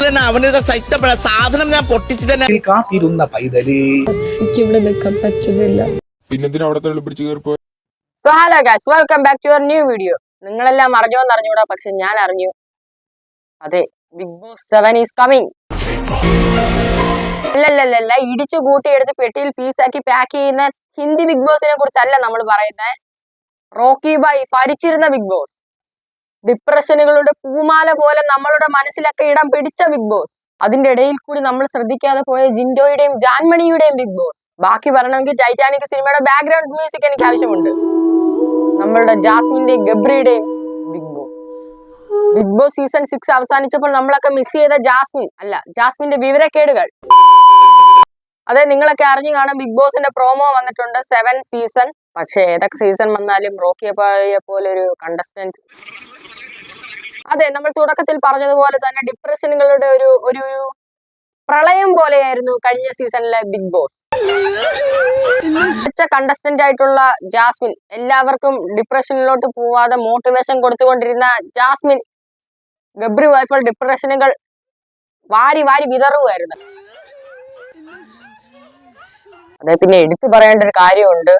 തന്നെ അവനൊരു സൈത്തപ്പഴ സാധനം ഞാൻ പൊട്ടിച്ചിട്ട് തന്നെ കാത്തിരുന്ന പൈതലേ. എനിക്ക് ഇവിടെ നിൽക്കാൻ പറ്റുന്നില്ല. പിന്നെന്തിനാ അവിടെ തള്ളി പിടിച്ച് കയറിപ്പോ so hello guys welcome back to your new video നിങ്ങളെല്ലാം അറിഞ്ഞോന്ന് അറിഞ്ഞൂടാ പക്ഷെ ഞാൻ അറിഞ്ഞു. അതെ Bigg Boss seven is coming അല്ലല്ലല്ല ഇടിച്ചു കൂട്ടിയെടുത്ത് പെട്ടിയിൽ പീസാക്കി പാക്ക് ചെയ്യുന്ന ഹിന്ദി ബിഗ് ബോസിനെ കുറിച്ചല്ല നമ്മൾ പറയുന്നത്. റോക്കി ബൈ ഭരിച്ചിരുന്ന ബിഗ് ബോസ് ഡിപ്രഷനുകളുടെ പൂമാല പോലെ നമ്മളുടെ മനസ്സിലൊക്കെ ഇടം പിടിച്ച ബിഗ് ബോസ് അതിന്റെ ഇടയിൽ കൂടി നമ്മൾ ശ്രദ്ധിക്കാതെ പോയ ജിൻഡോയുടെയും ജാൻമണിയുടെയും ബിഗ് ബോസ് ബാക്കി പറയണമെങ്കിൽ ടൈറ്റാനിക് സിനിമയുടെ ബാക്ക്ഗ്രൗണ്ട് മ്യൂസിക് എനിക്ക് ആവശ്യമുണ്ട്. നമ്മളുടെ ജാസ്മിന്റെയും ഗബ്രിയുടെയും Bigg Boss Bigg Boss season six അവസാനിച്ചപ്പോൾ നമ്മളൊക്കെ മിസ് ചെയ്ത ജാസ്മിൻ അല്ല ജാസ്മിന്റെ വിവരക്കേടുകൾ. അതെ നിങ്ങളൊക്കെ അറിഞ്ഞു കാണാം ബിഗ് ബോസിന്റെ പ്രോമോ വന്നിട്ടുണ്ട് സെവൻ സീസൺ പക്ഷെ ഏതൊക്കെ സീസൺ വന്നാലും റോക്കിയെ പോലെ ഒരു കണ്ടസ്റ്റന്റ് അതെ നമ്മൾ തുടക്കത്തിൽ പറഞ്ഞതുപോലെ തന്നെ ഡിപ്രഷനുകളുടെ ഒരു ഒരു പ്രളയം പോലെയായിരുന്നു കഴിഞ്ഞ സീസണിലെ ബിഗ് ബോസ് മികച്ച കണ്ടസ്റ്റന്റ് ആയിട്ടുള്ള ജാസ്മിൻ എല്ലാവർക്കും ഡിപ്രഷനിലോട്ട് പോവാതെ മോട്ടിവേഷൻ കൊടുത്തുകൊണ്ടിരുന്ന ജാസ്മിൻ ഗബ്രി വൈഫൾ ഡിപ്രഷനുകൾ വാരി വാരി വിതറുമായിരുന്നു അതെ പിന്നെ എടുത്തു പറയേണ്ട ഒരു കാര്യമുണ്ട്.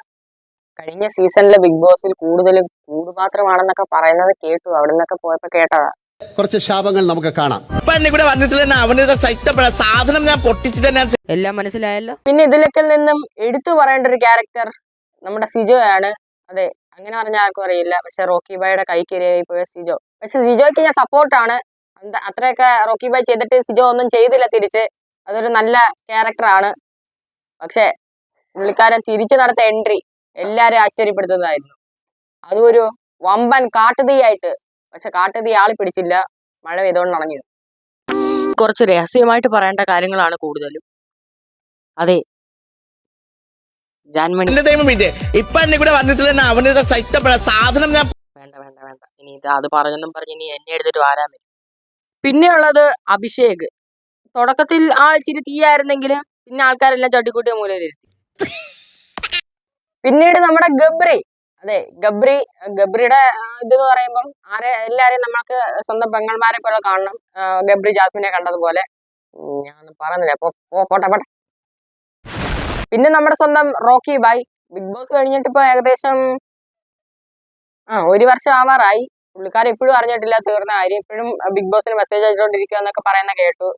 കഴിഞ്ഞ സീസണിലെ ബിഗ് ബോസിൽ കൂടുതലും കൂടുപാത്രമാണെന്നൊക്കെ പറയുന്നത് കേട്ടു. അവിടെ നിന്നൊക്കെ പോയപ്പോ കേട്ടതാ. കുറച്ച് ശാപങ്ങൾ നമുക്ക് കാണാം. ഇവിടെ വന്നിട്ടില്ല അവനൊരു സാധനം ഞാൻ പൊട്ടിച്ചിട്ട് ഞാൻ എല്ലാം മനസ്സിലായല്ലോ? പിന്നെ ഇതിലൊക്കെ നിന്നും എടുത്തു പറയേണ്ട ഒരു ക്യാരക്ടർ നമ്മുടെ സിജോ ആണ്. അതെ അങ്ങനെ പറഞ്ഞാൽ ആർക്കും അറിയില്ല. പക്ഷെ റോക്കി ബായുടെ കൈക്കിരയായി പോയ സിജോ. പക്ഷെ സിജോയ്ക്ക് ഞാൻ സപ്പോർട്ടാണ് അത്രയൊക്കെ റോക്കി ബായ് ചെയ്തിട്ട് സിജോ ഒന്നും ചെയ്തില്ല തിരിച്ച്. അതൊരു നല്ല ക്യാരക്ടറാണ് പക്ഷെ പുള്ളിക്കാരൻ തിരിച്ചു നടത്ത എൻട്രി എല്ലാരും ആശ്ചര്യപ്പെടുത്തുന്നതായിരുന്നു. അതും ഒരു വമ്പൻ കാട്ടുതീയായിട്ട്. പക്ഷെ കാട്ടുതീ ആളി പിടിച്ചില്ല. മഴ പെയ്തുകൊണ്ട് അണഞ്ഞു കുറച്ച് രഹസ്യമായിട്ട് പറയേണ്ട കാര്യങ്ങളാണ് കൂടുതലും. അതെ. ജാൻമണി ഇപ്പൊ എന്നെ ഇവിടെ വന്നിട്ട് തന്നെ അവനൊരു സൈത്തപ്പഴ സാധനം ഞാൻ വേണ്ട വേണ്ട വേണ്ട. ഇനി ഇത് അത് പറഞ്ഞെന്നും പറഞ്ഞ് ഇനി എന്നെ എടുത്തിട്ട് വാരാൻ പറ്റും പിന്നെയുള്ളത് അഭിഷേക്. തുടക്കത്തിൽ ആൾ ഇച്ചിരി തീയായിരുന്നെങ്കിൽ പിന്നെ ആൾക്കാരെല്ലാം ചട്ടിക്കൂട്ടിയ മൂലയിലിരുത്തി. പിന്നീട് നമ്മുടെ ഗബ്രി. അതെ ഗബ്രി ഗബ്രിയുടെ ഇത് ഇതെന്ന് പറയുമ്പം ആരെ എല്ലാരെയും നമ്മൾക്ക് സ്വന്തം പെങ്ങന്മാരെ പോലെ കാണണം. ഗബ്രി ജാസ്മിനെ കണ്ടതുപോലെ. ഞാൻ പറഞ്ഞില്ല. പോട്ടെ പോട്ടെ. പിന്നെ നമ്മുടെ സ്വന്തം റോക്കി ബായ് ബിഗ് ബോസ് കഴിഞ്ഞിട്ട് ഇപ്പൊ ഏകദേശം ആ ഒരു വർഷം ആവാറായി. പുള്ളിക്കാരൻ ഇപ്പോഴും അറിഞ്ഞിട്ടില്ല തീർന്ന കാര്യം. ഇപ്പോഴും ബിഗ് ബോസിന് മെസ്സേജ് അയച്ചുകൊണ്ടിരിക്കുക എന്നൊക്കെ പറയുന്ന കേട്ടു.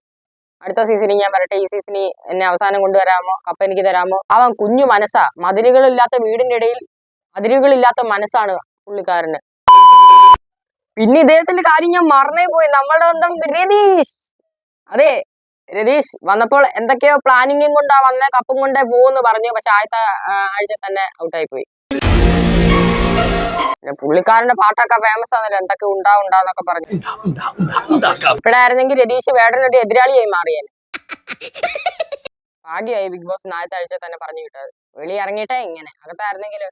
അടുത്ത സീസണിൽ ഞാൻ വരട്ടെ ഈ സീസണിൽ എന്നെ അവസാനം കൊണ്ടുവരാമോ? കപ്പ എനിക്ക് തരാമോ? അവൻ കുഞ്ഞു മനസ്സാ. മതിലുകളില്ലാത്ത വീടിന്റെ ഇടയിൽ മതിലുകളില്ലാത്ത മനസ്സാണ് പുള്ളിക്കാരന്. പിന്നെ ഇദ്ദേഹത്തിന്റെ കാര്യം ഞാൻ മറന്നേ പോയി. നമ്മളുടെ ബന്ധം രതീഷ്. അതെ രതീഷ് വന്നപ്പോൾ എന്തൊക്കെയോ പ്ലാനിങ്ങും കൊണ്ടാ വന്ന കപ്പും കൊണ്ടേ പോകുമെന്ന് പറഞ്ഞു. പക്ഷെ ആദ്യത്തെ ആഴ്ച തന്നെ ഔട്ടായി പോയി. പിന്നെ പുള്ളിക്കാരന്റെ പാട്ടൊക്കെ ഫേമസ് ആണല്ലോ. എന്തൊക്കെ ഉണ്ടാ ഉണ്ടാന്നൊക്കെ പറഞ്ഞു. ഇപ്പോഴായിരുന്നെങ്കിൽ രതീഷ് വേടനൊരു എതിരാളിയായി മാറിയേനെ. ഭാഗ്യമായി ബിഗ് ബോസ് നാളത്തെ ആഴ്ച തന്നെ പറഞ്ഞു കിട്ടാതെ വെളി ഇറങ്ങിയിട്ടേ ഇങ്ങനെ. അകത്തായിരുന്നെങ്കിൽ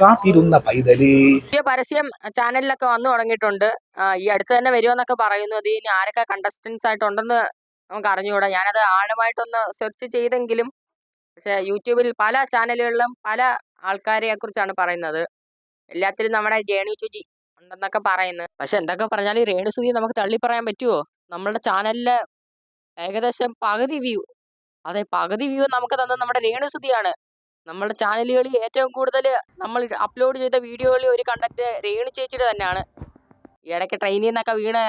കാത്തിരുന്ന പൈതലേ. പുതിയ പരസ്യം ചാനലിലൊക്കെ വന്നു തുടങ്ങിയിട്ടുണ്ട്. ഈ അടുത്ത് തന്നെ വരുമെന്നൊക്കെ പറയുന്നു. അത് ഇനി ആരൊക്കെ കണ്ടസ്റ്റൻസ് ആയിട്ടുണ്ടെന്ന് നമുക്ക് അറിഞ്ഞുകൂടാ. ഞാനത് ആഴമായിട്ടൊന്ന് സെർച്ച് ചെയ്തെങ്കിലും പക്ഷെ യൂട്യൂബിൽ പല ചാനലുകളിലും പല ആൾക്കാരെ കുറിച്ചാണ് പറയുന്നത്. എല്ലാത്തിലും നമ്മുടെ രേണു ചുജി ഉണ്ടെന്നൊക്കെ പറയുന്നത് പക്ഷെ എന്തൊക്കെ പറഞ്ഞാലും രേണു സുജി നമുക്ക് തള്ളി പറയാൻ പറ്റുമോ നമ്മളുടെ ചാനലിലെ ഏകദേശം പകുതി വ്യൂ. അതെ പകുതി വ്യൂ നമുക്ക് തന്നത് നമ്മുടെ രേണു സുധിയാണ് നമ്മുടെ ചാനലുകളിൽ ഏറ്റവും കൂടുതൽ നമ്മൾ അപ്ലോഡ് ചെയ്ത വീഡിയോകളിൽ ഒരു കണ്ടന്റ് രേണു ചേച്ചിയുടെ തന്നെയാണ്. ഇടയ്ക്ക് ട്രെയിനിൽ നിന്നൊക്കെ വീണ്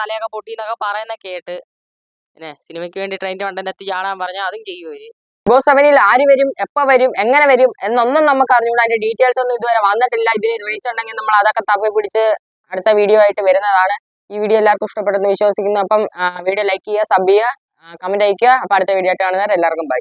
തലയൊക്കെ പൊട്ടി എന്നൊക്കെ പറയുന്ന കേട്ട്. പിന്നെ സിനിമയ്ക്ക് വേണ്ടി ട്രെയിനിന്റെ കണ്ടന്റ് എത്തി ചാടാൻ പറഞ്ഞാൽ അതും ചെയ്യും ബോസ് സെവനിൽ ആര് വരും എപ്പോ വരും എങ്ങനെ വരും എന്നൊന്നും നമുക്ക് അറിഞ്ഞുകൂടാ. അതിന്റെ ഡീറ്റെയിൽസ് ഒന്നും ഇതുവരെ വന്നിട്ടില്ല. ഇതിന് റീച്ച് ഉണ്ടെങ്കിൽ നമ്മൾ അതൊക്കെ തപ്പി പിടിച്ച് അടുത്ത വീഡിയോ ആയിട്ട് വരുന്നതാണ്. ഈ വീഡിയോ എല്ലാവർക്കും ഇഷ്ടപ്പെട്ടെന്ന് വിശ്വസിക്കുന്നു. അപ്പം വീഡിയോ ലൈക്ക് ചെയ്യുക സബ് ചെയ്യുക കമന്റ് അയക്കുക അപ്പൊ അടുത്ത വീഡിയോ ആയിട്ട് കാണുന്നവരെ എല്ലാവർക്കും ബൈ